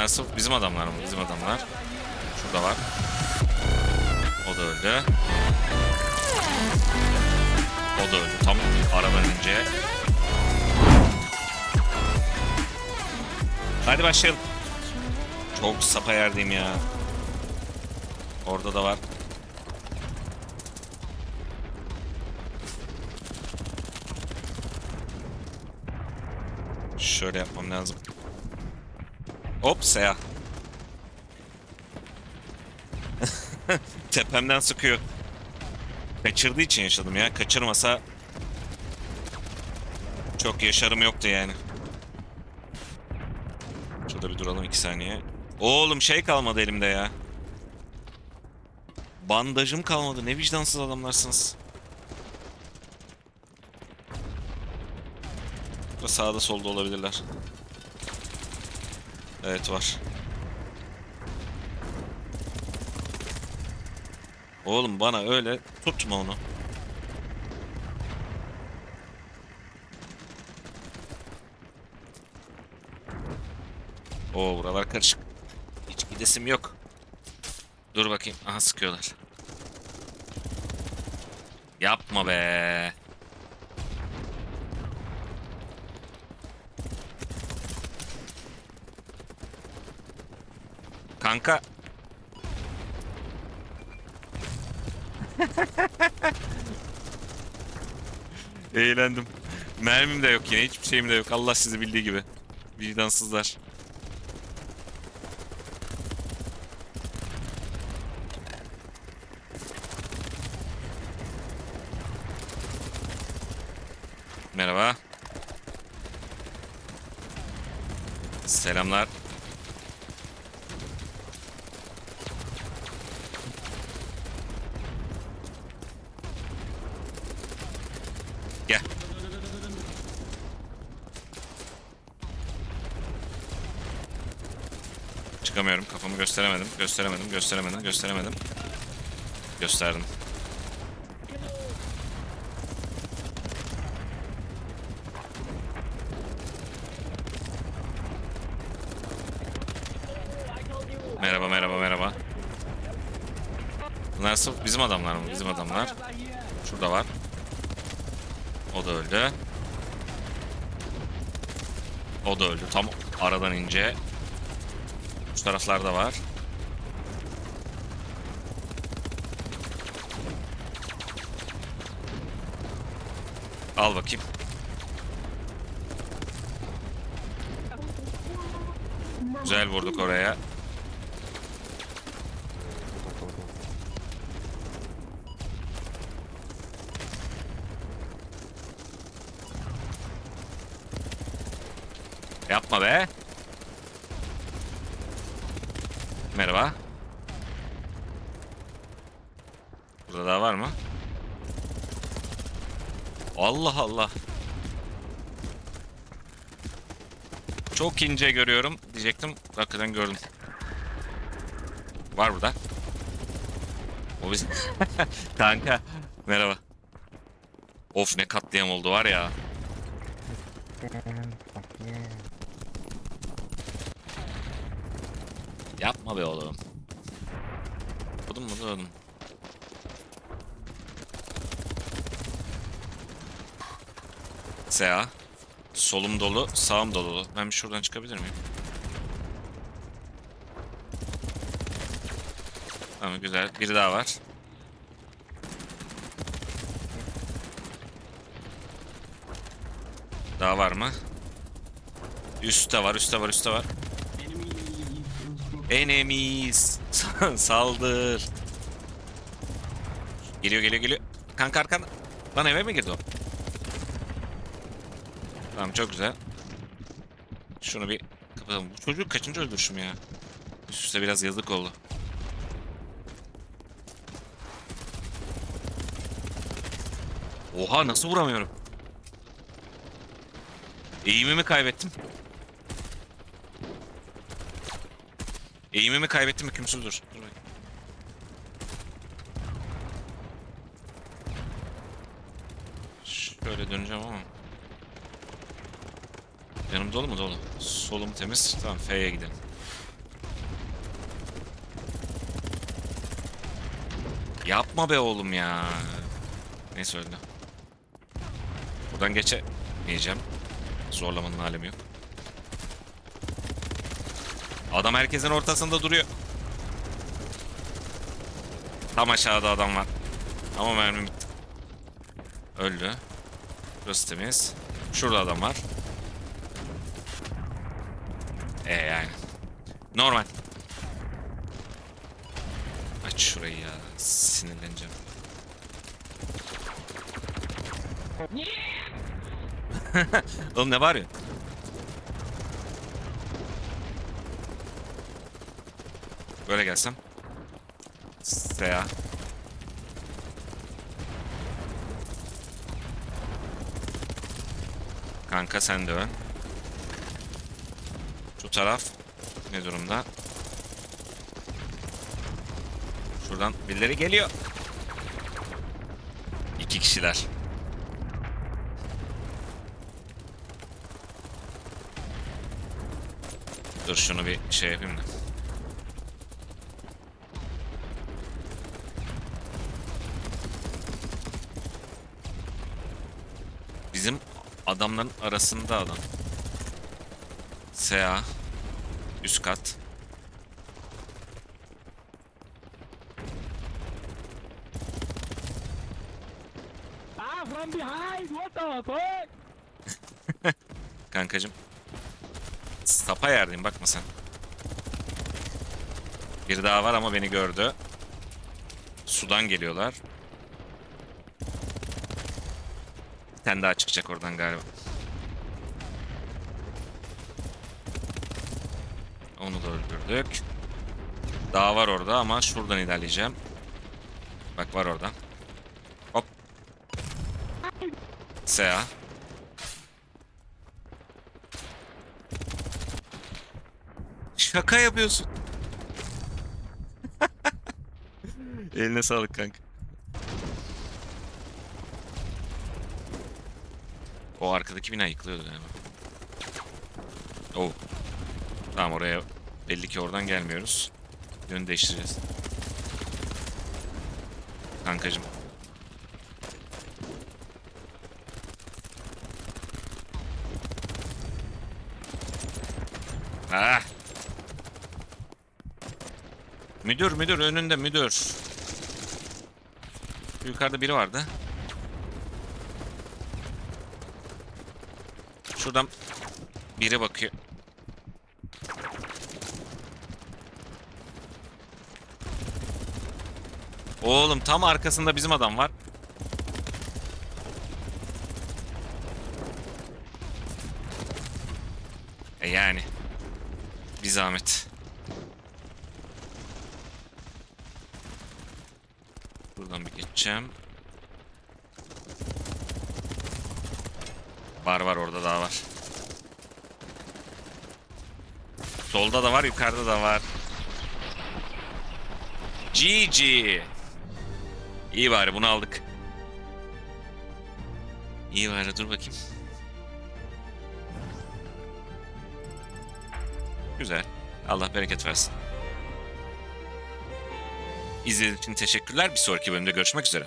Bunlar sırf bizim adamlar mı? Bizim adamlar. Şurada var. O da öldü. O da öldü. Tam aradan önce. Hadi başlayalım. Çok sapa yerdeyim ya. Orada da var. Şöyle yapmam lazım. Hop seya. Tepemden sıkıyor. Kaçırdığı için yaşadım ya. Kaçırmasa çok yaşarım yoktu yani. Şurada bir duralım iki saniye. Oğlum şey kalmadı elimde ya. Bandajım kalmadı. Ne vicdansız adamlarsınız. Sağda solda olabilirler. Evet var. Oğlum bana öyle tutma onu. Oo buralar karışık. Hiç gidesim yok. Dur bakayım. Aha sıkıyorlar. Yapma be. Kanka. Eğlendim. Mermim de yok yine. Hiçbir şeyim de yok. Allah sizi bildiği gibi. Vicdansızlar. Merhaba. Selamlar. Gel. Çıkamıyorum. Kafamı gösteremedim. Gösteremedim. Gösteremedim. Gösteremedim. Gösterdim. Merhaba merhaba merhaba. Bunlar sırf bizim adamlar mı? Bizim adamlar. Şurada var. O da öldü. O da öldü. Tam aradan ince. Şu taraflarda var. Al bakayım. Güzel vurduk oraya. Yapma be. Merhaba. Burada daha var mı? Allah Allah. Çok ince görüyorum diyecektim. Hakikaten gördüm. Var burada. O biz... Kanka. Merhaba. Of ne katliam oldu var ya. Yapma be oğlum. Vurdum mu vurdum. Sea. Solum dolu, sağım dolu. Ben bir şuradan çıkabilir miyim? Tamam güzel. Biri daha var. Daha var mı? Üstte var, üstte var, üstte var. Enemies. Saldır. Geliyor geliyor geliyor. Kanka arkanda. Lan eve mi girdi o? Tamam çok güzel. Şunu bir kapatalım. Bu çocuğu kaçıncı öldürüşüm ya? Üst üste biraz yazık oldu. Oha nasıl vuramıyorum? Eğimimi kaybettim. Eğimimi kaybettim hükümsüz dur. Dur. Şöyle döneceğim ama. Yanım dolu mu dolu? Solum temiz. Tamam F'ye gidelim. Yapma be oğlum ya. Neyse öldü. Buradan geçemeyeceğim. Zorlamanın alemi yok. Adam herkesin ortasında duruyor. Tam aşağıda adam var. Ama mermi bitti. Öldü. Burası temiz. Şurada adam var. E yani. Normal. Aç şurayı ya. Sinirleneceğim. Oğlum ne bağırıyorsun? Böyle gelsem. Seya. Kanka sen de ön. Şu taraf ne durumda? Şuradan birileri geliyor. İki kişiler. Dur şunu bir şey yapayım da. Bizim adamların arasında adam. SA üst kat. Ah, from behind! What the fuck? Kankacım. Sapa yerdeyim bakma sen. Bir daha var ama beni gördü. Sudan geliyorlar. Bir tane daha çıkacak oradan galiba. Onu da öldürdük. Daha var orada ama şuradan ilerleyeceğim. Bak var orada. Hop. Sea. Şaka yapıyorsun. Eline sağlık kanka. Arkadaki bina yıkılıyordu galiba. Oh. Tamam oraya belli ki oradan gelmiyoruz. Yön değiştireceğiz. Kankacım. Ah. Müdür müdür önünde müdür. Yukarıda biri vardı. Şuradan biri bakıyor. Oğlum tam arkasında bizim adam var. E yani. Bir zahmet. Buradan bir geçeceğim. Var var orada daha var. Solda da var, yukarıda da var. GG. İyi bari bunu aldık. İyi bari dur bakayım. Güzel. Allah bereket versin. İzlediğiniz için teşekkürler. Bir sonraki bölümde görüşmek üzere.